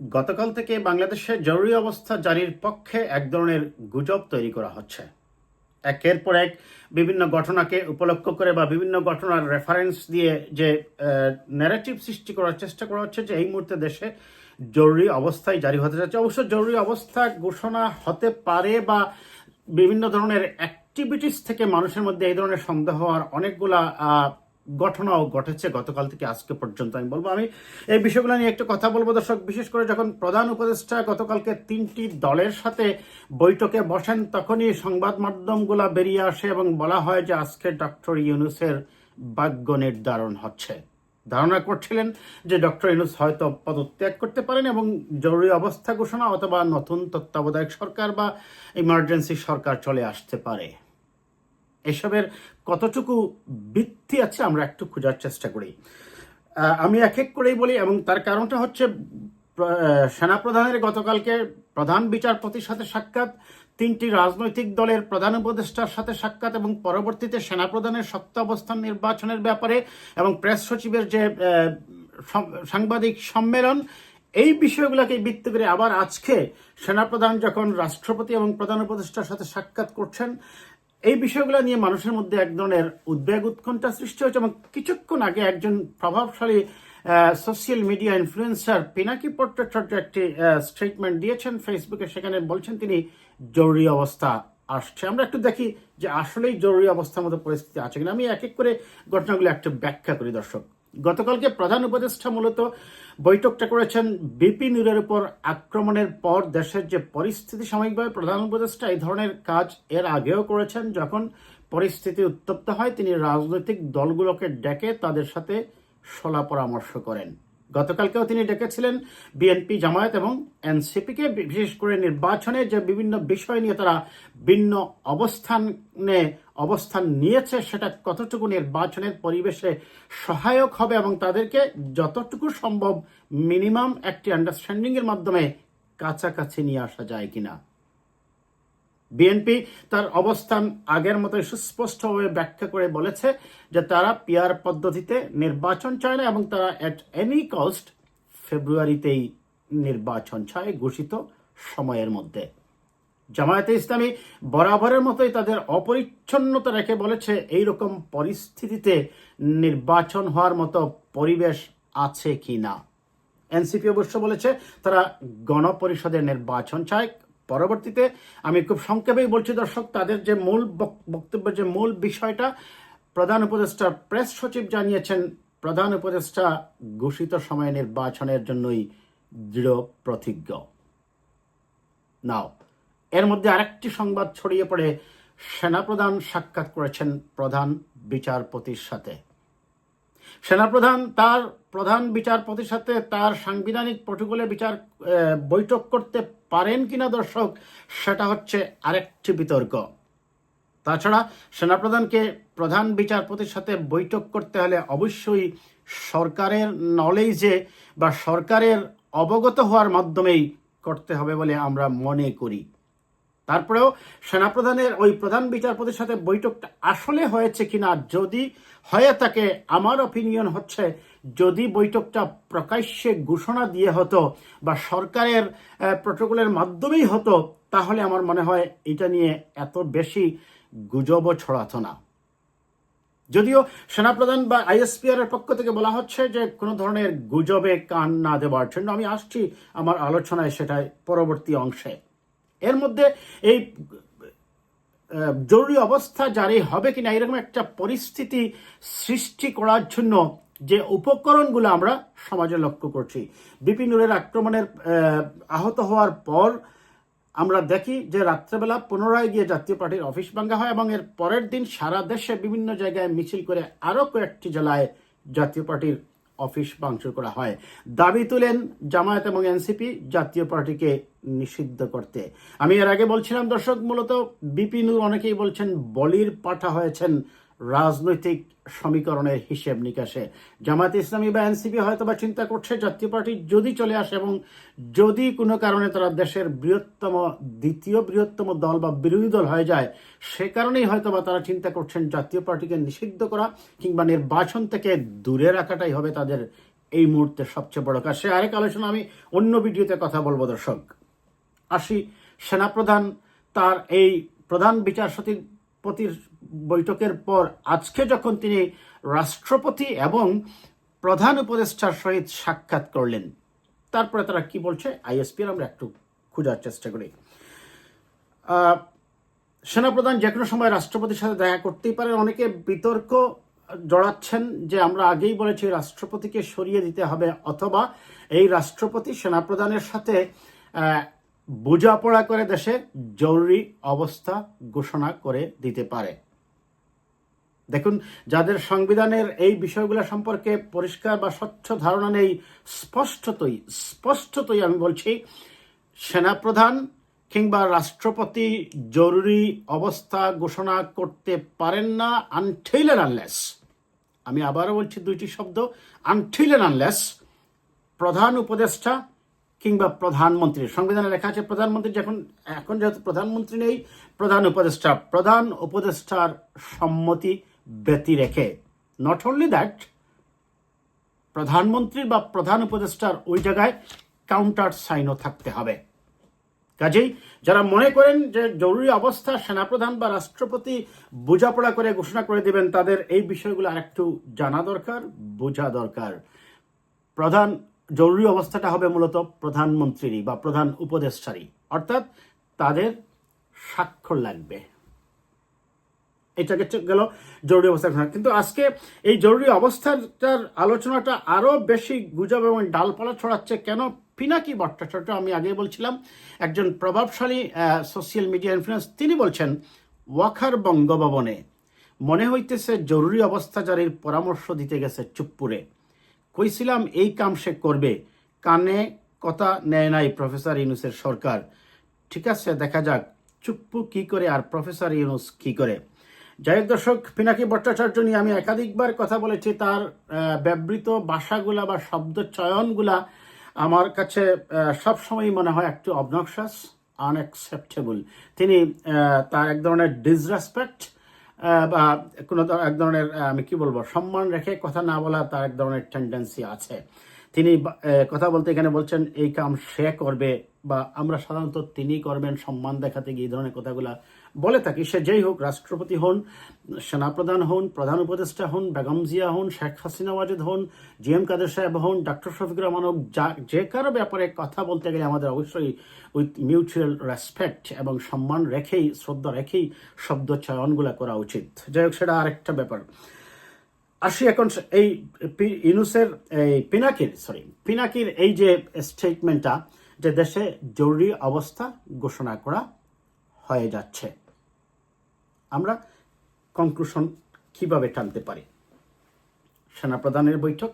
গতকাল থেকে বাংলাদেশে জরুরি অবস্থা জারির পক্ষে এক ধরনের গুজব তৈরি করা হচ্ছে। একের পর এক বিভিন্ন ঘটনাকে উপলক্ষ করে বা বিভিন্ন ঘটনার রেফারেন্স দিয়ে যে ন্যারেটিভ সৃষ্টি করার চেষ্টা করা হচ্ছে যে, এই মুহূর্তে দেশে জরুরি অবস্থায় জারি হতে যাচ্ছে। অবশ্য জরুরি অবস্থা ঘোষণা হতে পারে বা বিভিন্ন ধরনের অ্যাক্টিভিটিস থেকে মানুষের মধ্যে এই ধরনের সন্দেহ হওয়ার অনেকগুলা ঘটনাও ঘটেছে। গতকাল থেকে আজকে পর্যন্ত আমি বলব। আমি এই বিষয়গুলো নিয়ে একটু কথা বলব দর্শক। বিশেষ করে যখন প্রধান উপদেষ্টা গতকালকে তিনটি দলের সাথে বৈঠকে বসেন, তখনই সংবাদ মাধ্যমগুলা বেরিয়ে আসে এবং বলা হয় যে আজকে ডক্টর ইউনুসের ভাগ্য নির্ধারণ হচ্ছে। ধারণা করছিলেন যে ডক্টর ইউনুস হয়তো পদত্যাগ করতে পারেন এবং জরুরি অবস্থা ঘোষণা অথবা নতুন তত্ত্বাবধায়ক সরকার বা ইমার্জেন্সি সরকার চলে আসতে পারে। এসবের কতটুকু বৃত্তি আছে আমরা একটু খোঁজার চেষ্টা করি। আমি এক এক করেই বলি এবং তার কারণটা হচ্ছে সেনাপ্রধানের গতকালকে প্রধান বিচারপতির সাথে সাক্ষাৎ, তিনটি রাজনৈতিক দলের প্রধান উপদেষ্টার সাথে সাক্ষাৎ এবং পরবর্তীতে সেনাপ্রধানের শক্ত অবস্থান নির্বাচনের ব্যাপারে এবং প্রেস সচিবের যে সাংবাদিক সম্মেলন, এই বিষয়গুলোকে ভিত্তি করে আবার আজকে সেনাপ্রধান যখন রাষ্ট্রপতি এবং প্রধান উপদেষ্টার সাথে সাক্ষাৎ করছেন এই বিষয়গুলো নিয়ে মানুষের মধ্যে এক ধরনের উদ্বেগ উৎকণ্ঠা সৃষ্টি হয়েছে এবং কিছুক্ষণ আগে একজন প্রভাবশালী social media influencer Pinaki Bhattacharya একটি স্টেটমেন্ট দিয়েছেন ফেসবুকে সেখানে বলছেন তিনি, জরুরি অবস্থা আসছে। আমরা একটু দেখি যে আসলেই জরুরি অবস্থার মতো পরিস্থিতি আছে কিনা। আমি এক এক করে ঘটনাগুলো একটু ব্যাখ্যা করি দর্শক। গতকালকে প্রধান উপদেষ্টা মূলত বৈঠকটা করেছেন বিপি নুরের উপর আক্রমণের পর দেশের যে পরিস্থিতি সাময়িকভাবে প্রধান উপদেষ্টা এই ধরনের কাজ এর আগেও করেছেন, যখন পরিস্থিতি উত্তপ্ত হয় তিনি রাজনৈতিক দলগুলোকে ডেকে তাদের সাথে সলা পরামর্শ করেন। গতকালকেও তিনি ডেকেছিলেন বিএনপি জামায়াত এবং এনসিপিকে। বিশেষ করে নির্বাচনে যে বিভিন্ন বিষয় নিয়ে তারা ভিন্ন অবস্থানে অবস্থান নিয়েছে, সেটা কতটুকু নির্বাচনের পরিবেশে সহায়ক হবে এবং তাদেরকে যতটুকু সম্ভব মিনিমাম একটি আন্ডারস্ট্যান্ডিং এর মাধ্যমে কাছাকাছি নিয়ে আসা যায় কিনা। বিএনপি তার অবস্থান আগের মতো সুস্পষ্টভাবে ব্যাখ্যা করে বলেছে যে তারা পিয়ার পদ্ধতিতে নির্বাচন চায় না এবং তারা এট এনি কস্ট ফেব্রুয়ারিতেই নির্বাচন চায় ঘোষিত সময়ের মধ্যে। জামায়াতে ইসলামী বরাবরের মতোই তাদের অপরিচ্ছন্নতা রেখে বলেছে এই রকম পরিস্থিতিতে নির্বাচন হওয়ার মতো পরিবেশ আছে কি না? এনসিপি অবশ্য বলেছে, তারা গণপরিষদের নির্বাচন চায় পরবর্তীতে আমি খুব সংক্ষেপেই বলছি, দর্শক, তাদের যে মূল বক- বক্তব্যের যে মূল বিষয়টা, প্রধান উপদেষ্টা প্রেস সচিব জানিয়েছেন, প্রধান উপদেষ্টা ঘোষিত সময় নির্বাচনের জন্যই দৃঢ় প্রতিজ্ঞ। নাও, এর মধ্যে আরেকটি সংবাদ ছড়িয়ে পড়ে, সেনাপ্রধান সাক্ষাৎ করেছেন প্রধান বিচারপতির সাথে। সেনাপ্রধান তার প্রধান বিচারপতির সাথে তার সাংবিধানিক প্রটোকলে বিচার বৈঠক করতে পারেন কিনা দর্শক, সেটা হচ্ছে আরেকটি বিতর্ক। তাছাড়া সেনাপ্রধানকে প্রধান বিচারপতির সাথে বৈঠক করতে হলে অবশ্যই সরকারের নলেজে বা সরকারের অবগত হওয়ার মাধ্যমেই করতে হবে বলে আমরা মনে করি। তারপরেও সেনাপ্রধানের ওই প্রধান বিচারপতির সাথে বৈঠকটা আসলে হয়েছে কিনা, যদি হয়ে থাকে, আমার অপিনিয়ন হচ্ছে যদি বৈঠকটা প্রকাশ্যে ঘোষণা দিয়ে হতো বা সরকারের প্রোটোকলের মাধ্যমেই হতো, তাহলে আমার মনে হয় এটা নিয়ে এত বেশি গুজবও ছড়াতো না। যদিও সেনাপ্রধান বা আইএসপিআর এর পক্ষ থেকে বলা হচ্ছে যে কোনো ধরনের গুজবে কান না দেওয়ার জন্য, আমি আসছি আমার আলোচনায় সেটাই পরবর্তী অংশে। এর মধ্যে এই জরুরি অবস্থা জারি হবে কিনা এরকম একটা পরিস্থিতি সৃষ্টি করার জন্য যে উপকরণগুলো আমরা সমাজে লক্ষ্য করছি। বিপিনুরের আক্রমণের আহত হওয়ার পর আমরা দেখি যে রাত্রেবেলা পুনরায় গিয়ে জাতীয় পার্টির অফিস ভাঙ্গা হয় এবং এর পরের দিন সারা দেশে বিভিন্ন জায়গায় মিছিল করে আরও কয়েকটি জেলায় জাতীয় পার্টির অফিস ভাঙচুর করা হয়। দাবি তুলেন জামায়াত এবং এনসিপি জাতীয় পার্টিকে নিষিদ্ধ করতে। আমি এর আগে বলছিলাম, দর্শক, মূলত বিপিনুর অনেকেই বলছেন, বলির পাঠা হয়েছেন রাজনৈতিক সমীকরণের হিসেব নিকাশে। জামায়াত ইসলামী বা এনসিপি হয়তো বা চিন্তা করছে, জাতীয় পার্টি যদি চলে আসে এবং যদি কোনো কারণে তারা দেশের বৃহত্তম, দ্বিতীয় বৃহত্তম দল বা বিরোধী দল হয়ে যায়, সে কারণেই হয়তো বা তারা চিন্তা করছেন জাতীয় পার্টিকে নিষিদ্ধ করা কিংবা নির্বাচন থেকে দূরে রাখাটাই হবে তাদের এই মুহূর্তে সবচেয়ে বড় কাজ। সে আরেক আলোচনা আমি অন্য ভিডিওতে কথা বলব, দর্শক। আসি সেনাপ্রধান, তার এই প্রধান বিচারপতির পতির বৈঠকের পর আজকে যখন তিনি রাষ্ট্রপতি এবং প্রধান উপদেষ্টার সহিত সাক্ষাৎ করলেন, তারপরে তারা কি বলছে আইএসপির আমরা একটু খোঁজার চেষ্টা করি। সেনাপ্রধান যে কোনো সময় রাষ্ট্রপতির সাথে দেখা করতেই পারেন অনেকে বিতর্ক জড়াচ্ছেন যে আমরা আগেই বলেছি রাষ্ট্রপতিকে সরিয়ে দিতে হবে, অথবা এই রাষ্ট্রপতি সেনাপ্রধানের সাথে বোঝাপড়া করে দেশে জরুরি অবস্থা ঘোষণা করে দিতে পারে। দেখুন, যাদের সংবিধানের এই বিষয়গুলো সম্পর্কে পরিষ্কার বা স্বচ্ছ ধারণা নেই, স্পষ্টতই স্পষ্টতই আমি বলছি, সেনাপ্রধান কিংবা রাষ্ট্রপতি জরুরি অবস্থা ঘোষণা করতে পারেন না আনটিল আনলেস আমি আবারও বলছি দুইটি শব্দ আনটিল আনলেস প্রধান উপদেষ্টা কিংবা প্রধানমন্ত্রী। সংবিধানে লেখা আছে প্রধানমন্ত্রী, যখন, এখন যেহেতু প্রধানমন্ত্রী নেই, প্রধান উপদেষ্টা, প্রধান উপদেষ্টার সম্মতি ব্যতি রেখে। নট অনলি দ্যাট প্রধানমন্ত্রী বা প্রধান উপদেষ্টার ওই জায়গায় কাউন্টার সাইনও থাকতে হবে। কাজেই যারা মনে করেন যে জরুরি অবস্থা সেনাপ্রধান বা রাষ্ট্রপতি বোঝাপড়া করে ঘোষণা করে দিবেন, তাদের এই বিষয়গুলো আরেকটু জানা দরকার, বোঝা দরকার। প্রধান, জরুরি অবস্থাটা হবে মূলত প্রধানমন্ত্রীরই বা প্রধান উপদেষ্টারই। অর্থাৎ তাদের স্বাক্ষর লাগবে। এটাকে গেল জরুরি অবস্থা ঘোষণা কিন্তু আজকে এই জরুরি অবস্থাটার আলোচনাটা আরও বেশি গুজব এবং ডালপালা ছড়াচ্ছে কেন? পিনাকি ভট্টাচার্য, আমি আগে বলছিলাম, একজন প্রভাবশালী সোশ্যাল মিডিয়া ইনফ্লুয়েন্স তিনি বলছেন, ওয়াখার বঙ্গভবনে মনে হইতেছে জরুরি অবস্থা জারির পরামর্শ দিতে গেছে চুপ্পুরে। কইছিলাম এই কাম সে করবে। কানে কথা নেয় নাই প্রফেসর ইউনুসের সরকার। ঠিক আছে, দেখা যাক, চুপ্পু কি করে আর প্রফেসর ইউনুস কি করে? যাই হোক দর্শক, পিনাকি ভট্টাচার্য নিয়ে আমি একাধিকবার কথা বলেছি। তার ব্যবহৃত ভাষাগুলা বা শব্দ চয়নগুলা আমার কাছে সবসময় মনে হয় একটু অবনক্সাস আনএক্সেপ্টেবল তিনি তার এক ধরনের ডিসরেসপেক্ট বা কোনো এক ধরনের আমি কি বলব, সম্মান রেখে কথা না বলা তার এক ধরনের টেন্ডেন্সি আছে। তিনি কথা বলতে এখানে বলছেন, এই কাম সে করবে বা আমরা সাধারণত তিনি করবেন সম্মান দেখাতে গিয়ে এই ধরনের কথাগুলা বলে থাকি, সে যেই হোক, রাষ্ট্রপতি হন, সেনাপ্রধান হন, প্রধান উপদেষ্টা হন, বেগম জিয়া হন, শেখ হাসিনা, ওয়াজেদ হন জি এম কাদের সাহেব হন ডক্টর শফিকুর রহমান হোক, যা, যে কারও ব্যাপারে কথা বলতে গেলে আমাদের অবশ্যই উইথ মিউচুয়াল রেসপেক্ট এবং সম্মান রেখেই, শ্রদ্ধা রেখেই শব্দ চয়নগুলা করা উচিত। যাই হোক, সেটা আরেকটা ব্যাপার। আসি এখন এই ইনুসের এই পিনাকির সরি পিনাকির এই যে স্টেটমেন্টটা যে দেশে জরুরি অবস্থা ঘোষণা করা হয়ে যাচ্ছে। আমরা কনক্লুশন কীভাবে টানতে পারি? সেনাপ্রধানের বৈঠক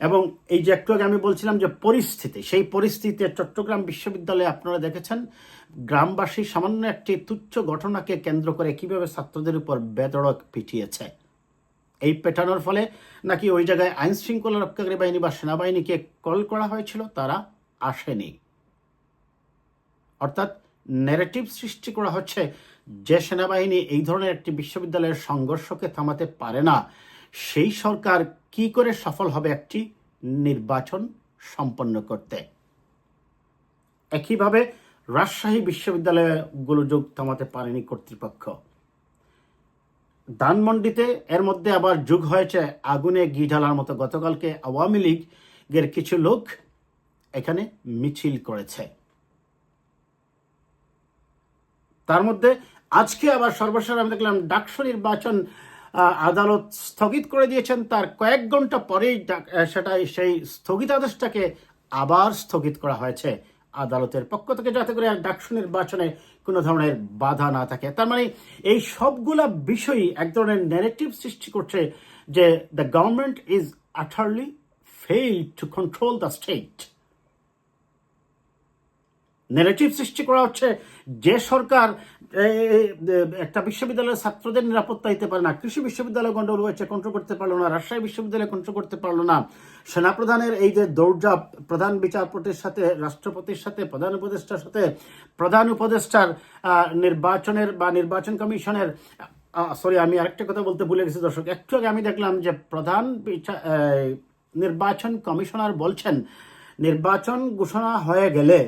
এবং এই যে একটু আগে আমি বলছিলাম যে পরিস্থিতি, সেই পরিস্থিতিতে চট্টগ্রাম বিশ্ববিদ্যালয়ে আপনারা দেখেছেন, গ্রামবাসী সামান্য একটি তুচ্ছ ঘটনাকে কেন্দ্র করে কীভাবে ছাত্রদের উপর বেদড়ক পিটিয়েছে। এই পেটানোর ফলে নাকি ওই জায়গায় আইন শৃঙ্খলা রক্ষাকারী বাহিনী বা সেনাবাহিনীকে কল করা হয়েছিল? তারা আসেনি। অর্থাৎ ন্যারেটিভ সৃষ্টি করা হচ্ছে যে সেনাবাহিনী এই ধরনের একটি বিশ্ববিদ্যালয়ের সংঘর্ষকে থামাতে পারে না, সেই সরকার কি করে সফল হবে একটি নির্বাচন সম্পন্ন করতে? একইভাবে রাজশাহী বিশ্ববিদ্যালয়গুলো যোগ থামাতে পারেনি কর্তৃপক্ষ। ধানমন্ডিতে এর মধ্যে আবার যুগ হয়েছে আগুনে ঘি ঢালার মতো। গতকালকে আওয়ামী লীগের কিছু লোক এখানে মিছিল করেছে। তার মধ্যে আজকে আবার সর্বশেষ আমি দেখলাম ডাকসু নির্বাচন আদালত স্থগিত করে দিয়েছেন। তার কয়েক ঘণ্টা পরেই সেটা সেই স্থগিতাদেশটাকে আবার স্থগিত করা হয়েছে আদালতের পক্ষ থেকে, যাতে করে ডাকসু নির্বাচনে কোনো ধরনের বাধা না থাকে। তার মানে এই সবগুলা বিষয়ই এক ধরনের ন্যারেটিভ সৃষ্টি করছে যে the government is utterly fail to control the state negative সৃষ্টি করা হচ্ছে, যে সরকার একটা বিশ্ববিদ্যালয়ের ছাত্রদের নিরাপত্তা দিতে পারে না, কৃষি বিশ্ববিদ্যালয় গন্ডগোল হয়েছে কন্ট্রোল করতে পারল না, রাজশাহী বিশ্ববিদ্যালয় কন্ট্রোল করতে পারল না। সেনাপ্রধানের এই যে দৌড়জাপ প্রধান বিচারপতির সাথে, রাষ্ট্রপতির সাথে, প্রধান উপদেষ্টার সাথে, প্রধান উপদেষ্টার নির্বাচনের বা নির্বাচন কমিশনের সরি আমি আরেকটা কথা বলতে ভুলে গেছি দর্শক, একটু আগে আমি দেখলাম যে প্রধান বিচা- নির্বাচন কমিশনার বলছেন, নির্বাচন ঘোষণা হয়ে গেলে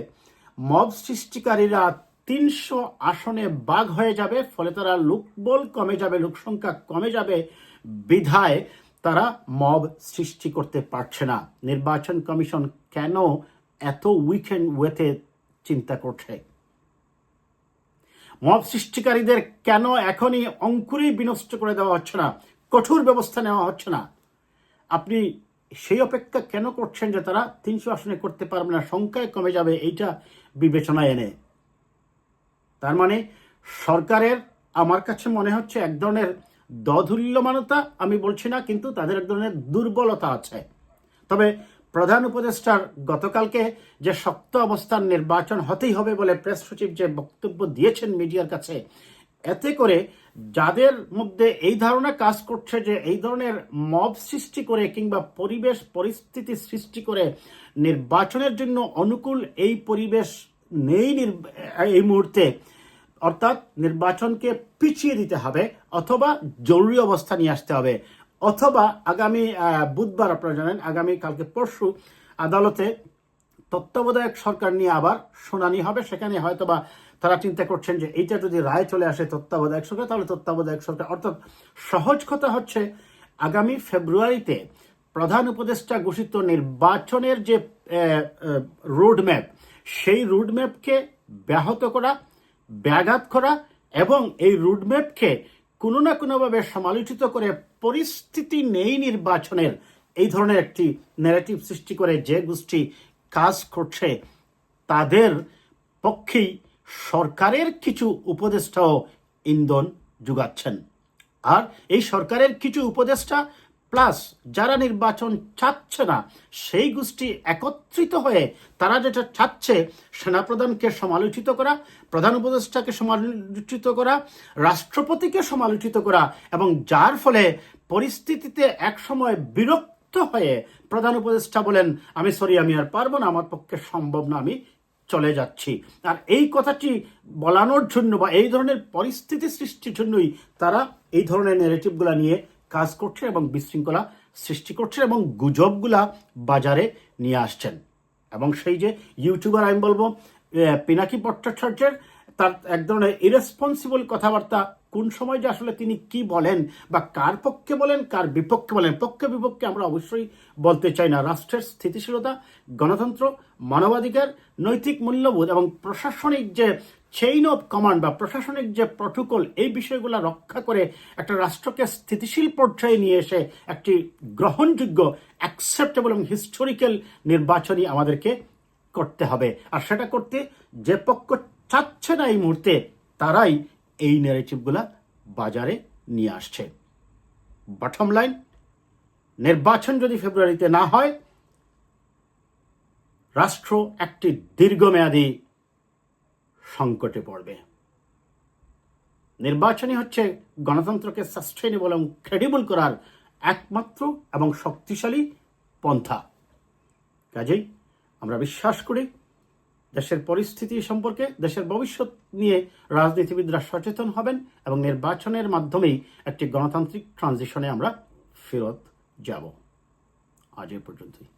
মব সৃষ্টিকারীরা তিনশো আসনে বাঘ হয়ে যাবে, ফলে তারা লোকবল কমে যাবে, লোকসংখ্যা কমে যাবে। বিধায় তারা মব সৃষ্টি করতে পারছে না। নির্বাচন কমিশন কেন এত উইকেন্ড ওয়েতে চিন্তা করছে? মব সৃষ্টিকারীদের কেন এখনই অঙ্কুরেই বিনষ্ট করে দেওয়া হচ্ছে না? কঠোর ব্যবস্থা নেওয়া হচ্ছে না? আপনি সেই অপেক্ষা কেন করছেন যে তারা তিনশো আসনে করতে পারবে না? সংখ্যায় কমে যাবে, এইটা বিবেচনায় এনে। তার মানে সরকারের, আমার কাছে মনে হচ্ছে এক ধরনের দধুল্যমানতা, আমি বলছি না, কিন্তু তাদের এক ধরনের দুর্বলতা আছে। তবে প্রধান উপদেষ্টার গতকালকে যে শক্ত অবস্থান নির্বাচন হতেই হবে বলে প্রেস সচিব যে বক্তব্য দিয়েছেন মিডিয়ার কাছে, এতে করে যাদের মধ্যে এই ধারণা কাজ করছে যে এই ধরনের মব সৃষ্টি করে কিংবা পরিবেশ পরিস্থিতি সৃষ্টি করে নির্বাচনের জন্য অনুকূল এই পরিবেশ নেই এই মুহূর্তে, অর্থাৎ নির্বাচনকে পিছিয়ে দিতে হবে অথবা জরুরি অবস্থা নিয়ে আসতে হবে। অথবা আগামী বুধবার আপনারা জানেন, আগামী কালকে পরশু আদালতে তত্ত্বাবধায়ক সরকার নিয়ে আবার শুনানি হবে। সেখানে হয়তোবা তারা চিন্তা করছেন যে এইটা যদি রায় চলে আসে তত্ত্বাবধায়ক সরকার, তাহলে তত্ত্বাবধায়ক সরকার, অর্থাৎ সহজ কথা হচ্ছে আগামী ফেব্রুয়ারিতে প্রধান উপদেষ্টা ঘোষিত নির্বাচনের যে রোডম্যাপ, সেই রোডম্যাপকে ব্যাহত করা, ব্যাঘাত করা এবং এই রোডম্যাপকে কোনো না কোনোভাবে সমালোচিত করে পরিস্থিতি নেই নির্বাচনের, এই ধরনের একটি ন্যারেটিভ সৃষ্টি করে যে গোষ্ঠী কাজ করছে, তাদের পক্ষেই সরকারের কিছু উপদেষ্টাও ইন্ধন যোগাচ্ছেন। আর এই সরকারের কিছু উপদেষ্টা, প্লাস যারা নির্বাচন চাচ্ছে না, সেই গোষ্ঠী একত্রিত হয়ে তারা যেটা চাচ্ছে, সেনাপ্রধানকে সমালোচিত করা, প্রধান উপদেষ্টাকে সমালোচিত করা, রাষ্ট্রপতিকে সমালোচিত করা, এবং যার ফলে পরিস্থিতিতে একসময় বিরক্ত হয়ে প্রধান উপদেষ্টা বলেন, আমি সরি, আমি আর পারব না, আমার পক্ষে সম্ভব না, আমি চলে যাচ্ছি। আর এই কথাটি বলানোর জন্য বা এই ধরনের পরিস্থিতি সৃষ্টির জন্যই তারা এই ধরনের নেগেটিভগুলা নিয়ে কাজ করছে এবং বিশৃঙ্খলা সৃষ্টি করছে এবং গুজবগুলা বাজারে নিয়ে আসছেন। এবং সেই যে ইউটিউবার, আমি বলব পিনাকি ভট্টাচার্যের তার এক ধরনের ইরেসপন্সিবল কথাবার্তা কোন সময় যে আসলে তিনি কি বলেন বা কার পক্ষে বলেন, কার বিপক্ষে বলেন, পক্ষে বিপক্ষে আমরা অবশ্যই বলতে চাই না। রাষ্ট্রের স্থিতিশীলতা, গণতন্ত্র, মানবাধিকার, নৈতিক মূল্যবোধ এবং প্রশাসনিক যে চেইন অফ কমান্ড বা প্রশাসনিক যে প্রটোকল এই বিষয়গুলো রক্ষা করে একটা রাষ্ট্রকে স্থিতিশীল পর্যায়ে নিয়ে এসে একটি গ্রহণযোগ্য অ্যাকসেপ্টেবল এবং হিস্টোরিক্যাল নির্বাচনই আমাদেরকে করতে হবে। আর সেটা করতে যে পক্ষ চাচ্ছে না এই মুহূর্তে, তারাই এই ন্যারেটিভগুলা বাজারে নিয়ে আসছে। বটম লাইন নির্বাচন যদি ফেব্রুয়ারিতে না হয়, রাষ্ট্র একটি দীর্ঘমেয়াদী সংকটে পড়বে। নির্বাচনই হচ্ছে গণতন্ত্রকে সাস্টেনেবল এবং ক্রেডিবল করার একমাত্র এবং শক্তিশালী পন্থা। কাজেই আমরা বিশ্বাস করি দেশের পরিস্থিতি সম্পর্কে দেশের ভবিষ্যৎ নিয়ে রাজনীতিবিদরা সচেতন হবেন এবং নির্বাচনের মাধ্যমেই একটি গণতান্ত্রিক ট্রানজিশনে আমরা ফেরত যাব। আজ এ পর্যন্তই।